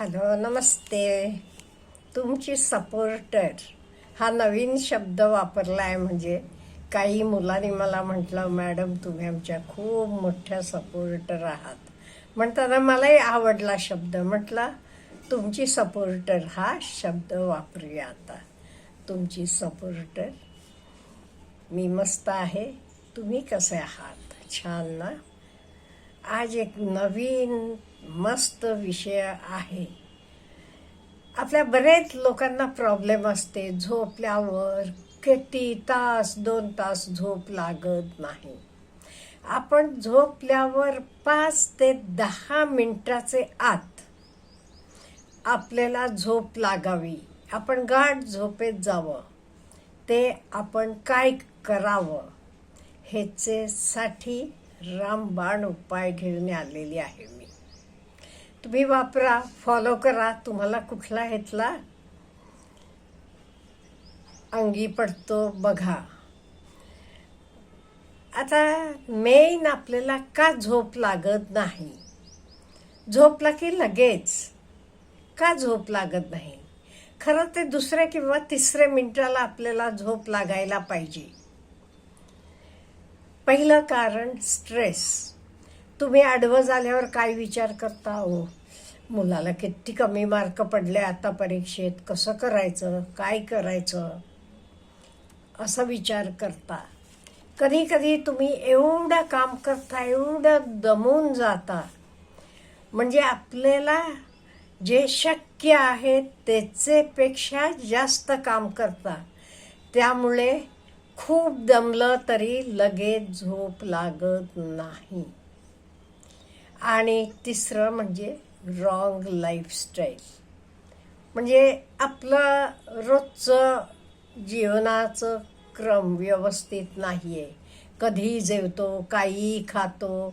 Hello नमस्ते. तुमची supporter हा नवीन शब्द वापरला आहे म्हणजे काही मुलांनी मला म्हटलं मॅडम तुम्ही आमच्या खूप मोठ्या सपोर्टर आहात. म्हणताना मलाही आवडला शब्द. म्हटला तुमची सपोर्टर हा शब्द वापरूया आता. तुमची सपोर्टर मी मस्त आहे. तुम्ही कसे आहात? छान ना? आज एक नवीन मस्त विषय आहे. आपल्या बरेच लोकांना प्रॉब्लेम असते. झोपल्यावर किती तास दोन तास झोप लागत नाही. आपण झोपल्यावर पाच ते दहा मिनटाचे आत आपल्याला झोप लागावी. आपण गाठ झोपेत जावं. ते आपण काय करावं? ह्याचेसाठी साठी रामबाण उपाय घेऊन आलेली आहे मी. तुम्ही वापरा फॉलो करा. तुम्हाला कुठला ह्यातला अंगी पडतो बघा. आता मेन आपल्याला का झोप लागत नाही? झोपला की लगेच. का झोप लागत नाही? खरं ते दुसऱ्या किंवा तिसऱ्या मिनिटाला आपल्याला झोप लागायला पाहिजे. पहिलं कारण स्ट्रेस तुम्ही आडवं झाल्यावर काय विचार करता हो? मुलाला किती कमी मार्क पडले आता परीक्षेत? कसं करायचं? काय करायचं? असा विचार करता. कधी कधी तुम्ही एवढं काम करता एवढं दमून जाता. म्हणजे आपल्याला जे शक्य आहे त्याचेपेक्षा जास्त काम करता. त्यामुळे खूप दमलं तरी लगेच झोप लागत नाही. आणि तिसरं म्हणजे रॉंग लाईफस्टाईल म्हणजे आपलं रोजचं जीवनाचं क्रम व्यवस्थित नाही आहे कधी जेवतो काही खातो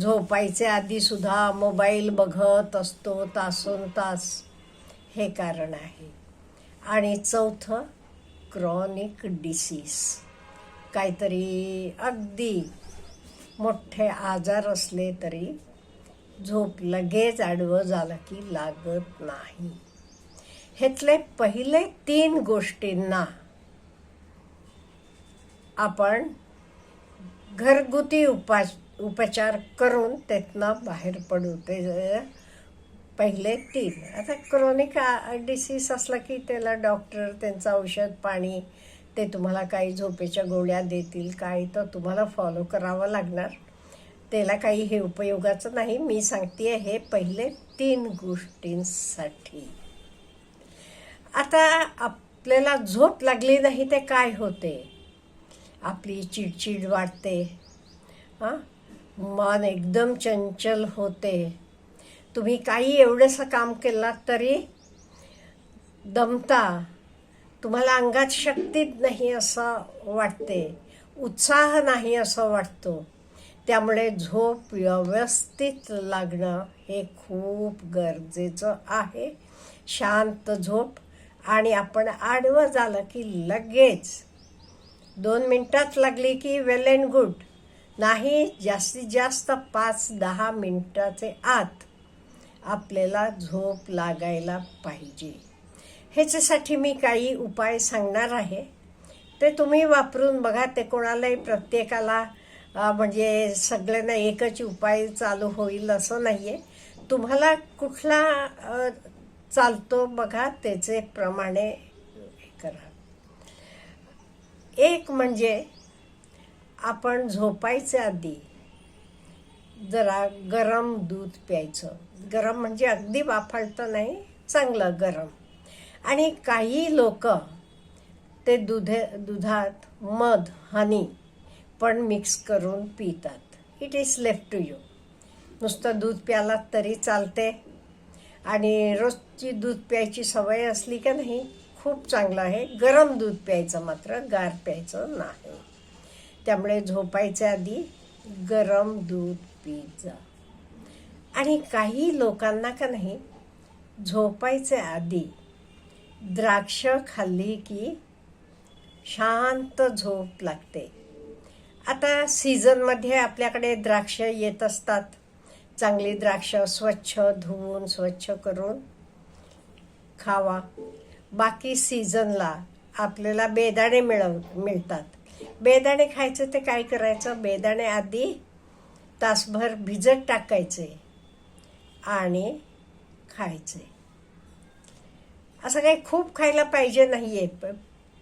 झोपायच्या आधीसुद्धा मोबाईल बघत असतो तासोन तास. हे कारण आहे. आणि चौथं क्रॉनिक डिसीज काहीतरी अगदी मोठे आजार असले तरी झोप लगेच आडवं झालं की लागत नाही. ह्यातले पहिले तीन गोष्टींना आपण घरगुती उपा उपचार करून त्यातनं बाहेर पडू ते पहिले तीन. आता क्रॉनिक डिसीज असला की त्याला डॉक्टर त्यांचं औषध पाणी ते तुम्हाला काही झोपेच्या गोळ्या देतील काय तर तुम्हाला फॉलो करावं लागणार. त्याला काही हे उपयोगाचं नाही. मी सांगते हे पहिले तीन गोष्टींसाठी. आता आपल्याला झोप लागली नाही ते काय होते? आपली चिडचिड वाटते हां मन एकदम चंचल होते. तुम्ही काही एवढंसं काम केलात तरी दमता. तुम्हाला अंगात शक्तीच नाही असं वाटते. उत्साह नाही असं वाटतो. त्यामुळे झोप व्यवस्थित लागणं हे खूप गरजेचं आहे. शांत झोप आणि आपण आडवं झालं की लगेच. दोन मिनटात लागली की वेल अँड गुड. नाही जास्तीत जास्त पाच दहा मिनटाचे आत. आपल्याला झोप लागायला पाहिजे. ह्याच्यासाठी मी काही उपाय सांगणार आहे. ते तुम्ही वापरून बघा ते कोणालाही प्रत्येकाला म्हणजे सगळ्यांना एकच उपाय चालू होईल असं नाही आहे तुम्हाला कुठला चालतो बघा त्याचे प्रमाणे हे करा. एक म्हणजे आपण झोपायच्या आधी जरा गरम दूध प्यायचं. गरम म्हणजे अगदी वाफाळतं नाही चांगलं गरम. आणि काही लोक ते दुधे दुधात मध हनी पण मिक्स करून पितात. It is left to you नुसतं दूध प्यालात तरी चालते. आणि रोजची दूध प्यायची सवय असली का नाही खूप चांगलं आहे. गरम दूध प्यायचं मात्र गार प्यायचं नाही. त्यामुळे झोपायच्या आधी गरम दूध पीत जा आणि काही लोकांना का नाही झोपायचे आधी द्राक्ष खाल्ली की शांत झोप लागते. आता सीझनमध्ये आपल्याकडे द्राक्ष येत असतात. चांगली द्राक्ष स्वच्छ धुवून स्वच्छ करून खावा. बाकी सीझनला आपल्याला बेदाणे मिळव मिळतात. बेदाणे खायचं ते काय करायचं? बेदाणे आधी तासभर भिजत टाकायचे आणि खायचे. असं काही खूप खायला पाहिजे नाही प-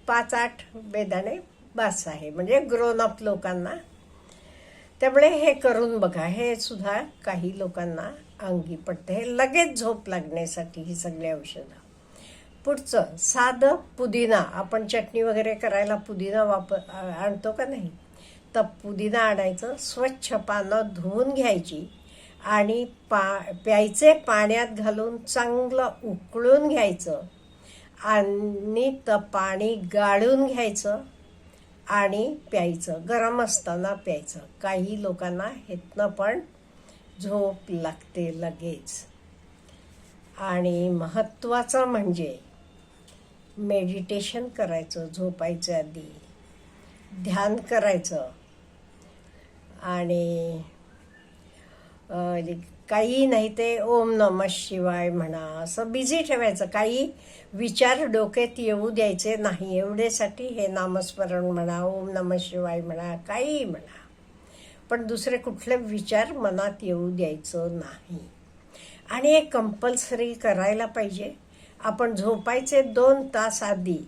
पाच आठ बेदाणे बास आहे. म्हणजे ग्रोन अप लोकांना. त्यामुळे हे करून बघा. हे सुद्धा काही लोकांना अंगी पडते. हे लगेच झोप लागण्यासाठी ही सगळी औषधं. पुढचं साधं पुदिना. आपण चटणी वगैरे करायला पुदिना वापर आणतो का नाही? तर पुदिना आणायचं स्वच्छ पानं धुवून घ्यायची आणि पा प्यायचे पाण्यात घालून चांगलं उकळून घ्यायचं आणि तर पाणी गाळून घ्यायचं आणि प्यायचं गरम असताना प्यायचं. काही लोकांना हेतनं पण झोप लागते लगेच. आणि महत्त्वाचं म्हणजे मेडिटेशन करायचं झोपायच्या आधी. ध्यान करायचं. आणि काही नाही ते ओम नम शिवाय म्हणा असं बिझी ठेवायचं. काही विचार डोक्यात येऊ द्यायचे नाही. एवढ्यासाठी हे नामस्मरण म्हणा ओम नम शिवाय म्हणा काही म्हणा. पण दुसरे कुठले विचार मनात येऊ द्यायचं नाही. आणि हे कंपल्सरी करायला पाहिजे. आपण झोपायचे दोन तास आधी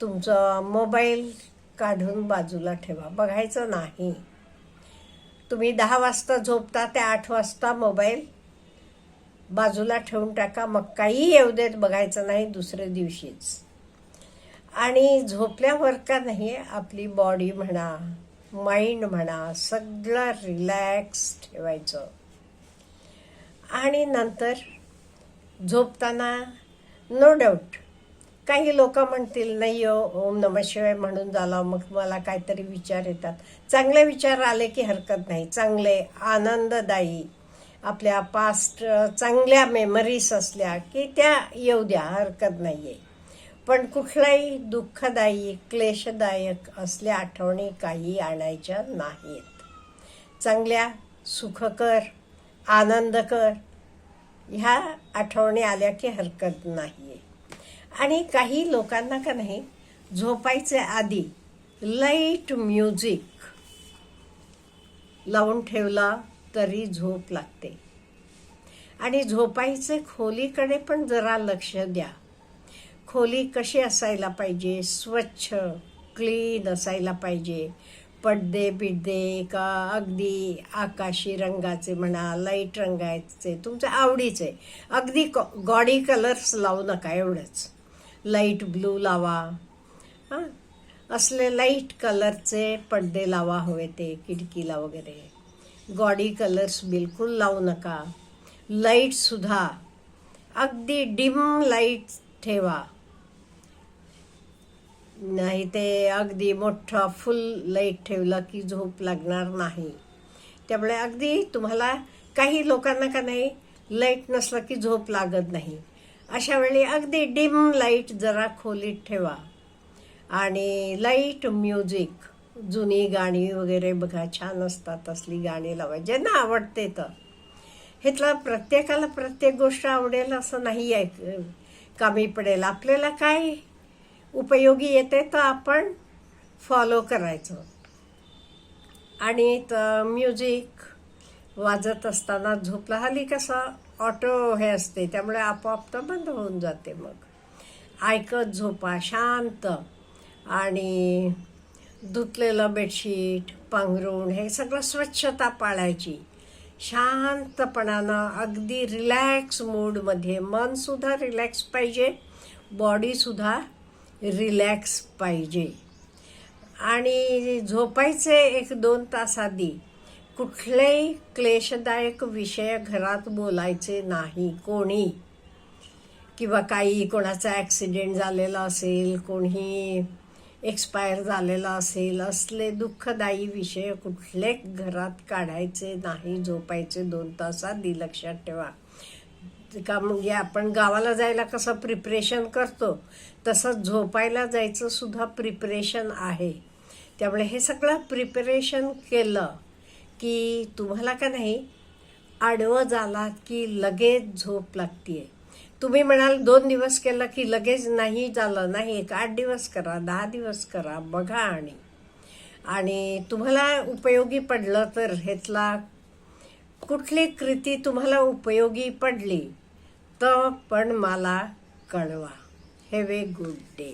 तुमचं मोबाईल काढून बाजूला ठेवा. बघायचं नाही. तुम्ही दहा वाजता झोपता ते आठ वाजता मोबाईल बाजूला ठेवून टाका. मग काही येऊ देत बघायचं नाही दुसऱ्या दिवशीच. आणि झोपल्यावर का नाही आपली बॉडी म्हणा माइंड म्हणा सगळं रिलॅक्स ठेवायचं. आणि नंतर झोपताना नो डाऊट काही लोक म्हणतील नाही हो ओम नम शिवाय म्हणून झाला. मग मला काहीतरी विचार येतात. चांगले विचार आले की हरकत नाही. चांगले आनंददायी आपल्या पास्ट चांगल्या मेमरीज असल्या की त्या येऊ द्या हरकत नाही आहे पण कुठलाही दुःखदायी क्लेशदायक असल्या आठवणी काही आणायच्या नाहीत. चांगल्या सुखकर आनंदकर ह्या आठवणी आल्या की हरकत नाही आहे आणि काही लोकांना का नाही झोपायचे आधी लाइट म्युझिक लावून ठेवला तरी झोप लागते. आणि झोपायचे खोलीकडे पण जरा लक्ष द्या. खोली कशी असायला पाहिजे? स्वच्छ क्लीन असायला पाहिजे. पडदे बिड्डे का अगदी आकाशी रंगाचे म्हणा लाइट रंगाचे तुमच्या आवडीचे. अगदी गॉडी कलर्स लावू नका एवढंच. लाइट ब्लू लावा. हां? असले लाइट कलरचे पडदे लावा हवे ते खिडकीला वगैरे. गॉडी कलर्स बिलकुल लावू नका. लाईटसुद्धा अगदी डिम लाइट ठेवा. नाही ते अगदी मोठा फुल लाइट ठेवला की झोप लागणार नाही. त्यामुळे अगदी तुम्हाला काही लोकांना का नाही लाइट नसलं की झोप लागत नाही. अशा वेळी अगदी डिम लाइट जरा खोलीत ठेवा. आणि लाइट म्युझिक जुनी गाणी वगैरे बघा छान असतात असली गाणी लावा ज्यांना आवडते तर. ह्यातला प्रत्येकाला प्रत्येक गोष्ट आवडेल असं नाही आहे. कमी पडेल. आपल्याला काय उपयोगी येते तर आपण फॉलो करायचं. आणि तर म्युझिक वाजत असताना झोपला हल्ली कसं? ऑटो हे असते त्यामुळे आपोआप तर बंद होऊन जाते मग. ऐकत झोपा शांत. आणि धुतलेलं बेडशीट पांघरूण हे सगळं स्वच्छता पाळायची. शांतपणानं अगदी रिलॅक्स मूडमध्ये मनसुद्धा रिलॅक्स पाहिजे बॉडीसुद्धा रिलॅक्स पाहिजे. आणि झोपायचे एक दोन तास आधी कुठलेही क्लेशदायक विषय घरात बोलायचे नाही कोणी. किंवा काही कोणाचा ॲक्सिडेंट झालेला असेल कोणी एक्सपायर झालेला असेल असले दुःखदायी विषय कुठले घरात काढायचे नाही झोपायचे दोन तासात दी लक्षात ठेवा. का म्हणजे आपण गावाला जायला कसं प्रिपरेशन करतो? तसंच झोपायला जायचं सुद्धा प्रिपरेशन आहे. त्यामुळे हे सगळं प्रिपरेशन केलं की तुम्हाला का नाही आडवं झालात की लगेच झोप लागतीये. तुम्ही म्हणाल दोन दिवस केलं की लगेच नाही झालं. नाही एक आठ दिवस करा दहा दिवस करा बघा आणि. आणि तुम्हाला उपयोगी पडलं तर ह्यातला कुठली कृती तुम्हाला उपयोगी पडली तर पण मला कळवा. Have a good day